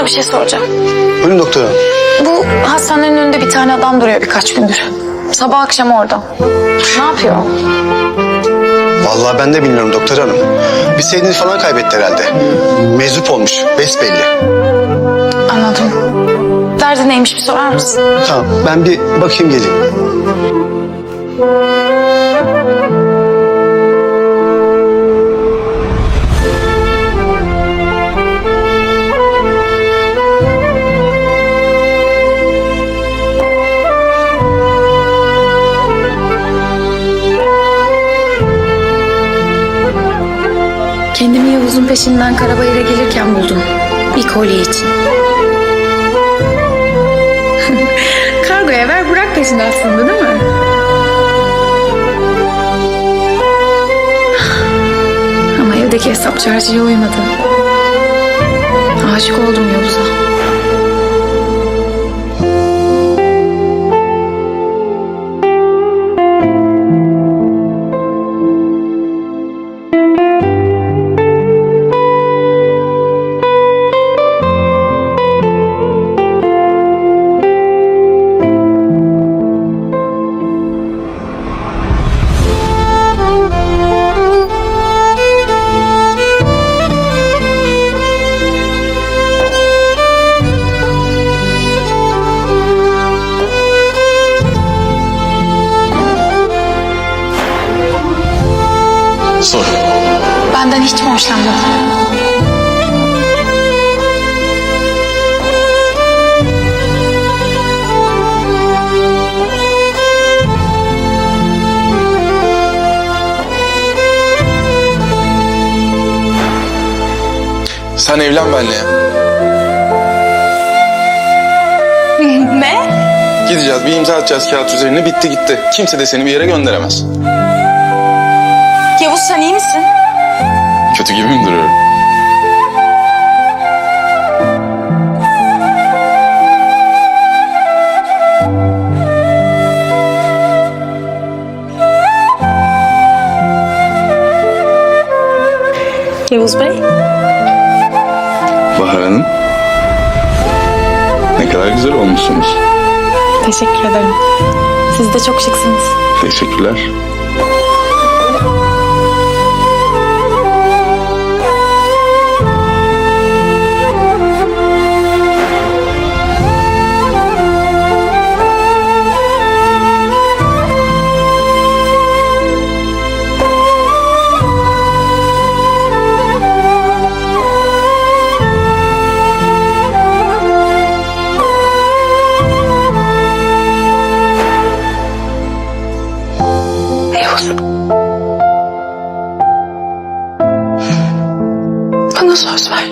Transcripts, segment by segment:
sana bir şey soracağım. Buyurun doktor hanım. Bu hastanenin önünde bir tane adam duruyor birkaç gündür. Sabah akşam orada. Ne yapıyor? Vallahi ben de bilmiyorum doktor hanım. Bir sevdiğini falan kaybetti herhalde. Meczup olmuş besbelli. Anladım. Derdi neymiş bir sorar mısın? Tamam ben bir bakayım geleyim. Kendimi Yavuz'un peşinden Karabayır'a gelirken buldum. Bir kolye için. Kargoya ver bırak peşini aslında değil mi? Ama evdeki hesap çarşıya uymadı. Aşık oldum Yavuz'a. Sor. Benden hiç mi hoşlanmadın? Sen evlen benimle. Ne? Gideceğiz bir imza atacağız kağıt üzerine bitti gitti. Kimse de seni bir yere gönderemez. Sen iyi misin? Kötü gibi mi duruyorum? Yavuz Bey. Bahar Hanım. Ne kadar güzel olmuşsunuz. Teşekkür ederim. Siz de çok şıksınız. Teşekkürler. Bana söz ver.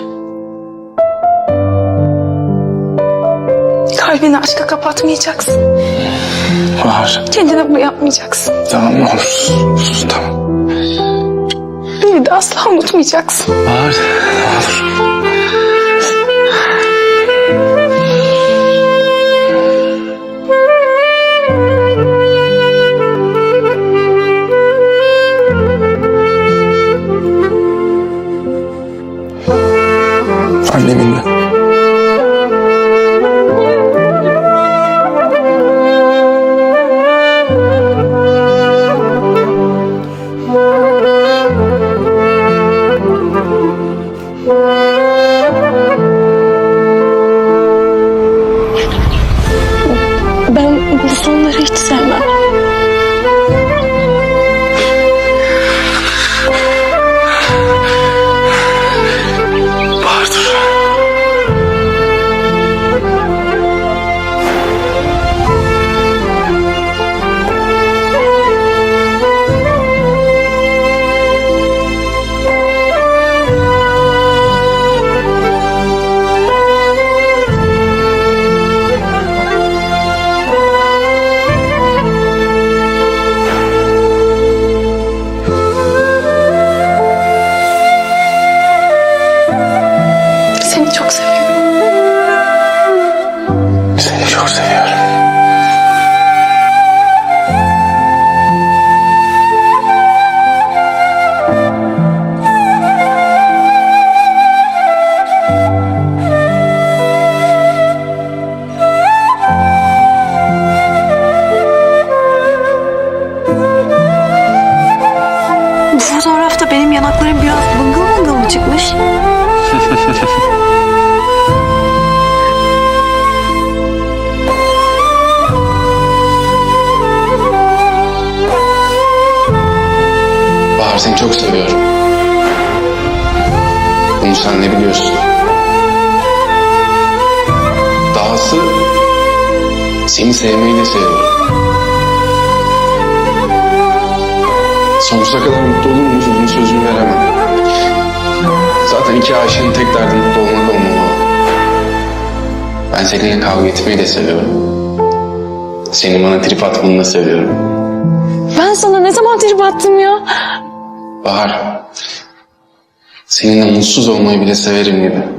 Kalbini aşka kapatmayacaksın. Bahar. Kendine bunu yapmayacaksın. Tamam ne olur sus, sus tamam. Beni de asla unutmayacaksın. Bahar ne olur. Annemin de. Ben bu sonları hiç sevmem. Çok seviyorum. Bunu sen ne biliyorsun? Dahası seni sevmeyi de seviyorum. Sonsuza kadar mutlu olur muyuz? Bunun sözünü veremem. Zaten iki aşığın tek derdi mutlu olmak olmamalı. Ben seninle kavga etmeyi de seviyorum. Senin bana trip atmanı da seviyorum. Ben sana ne zaman trip attım ya? Bahar, seninle mutsuz olmayı bile severim gibi.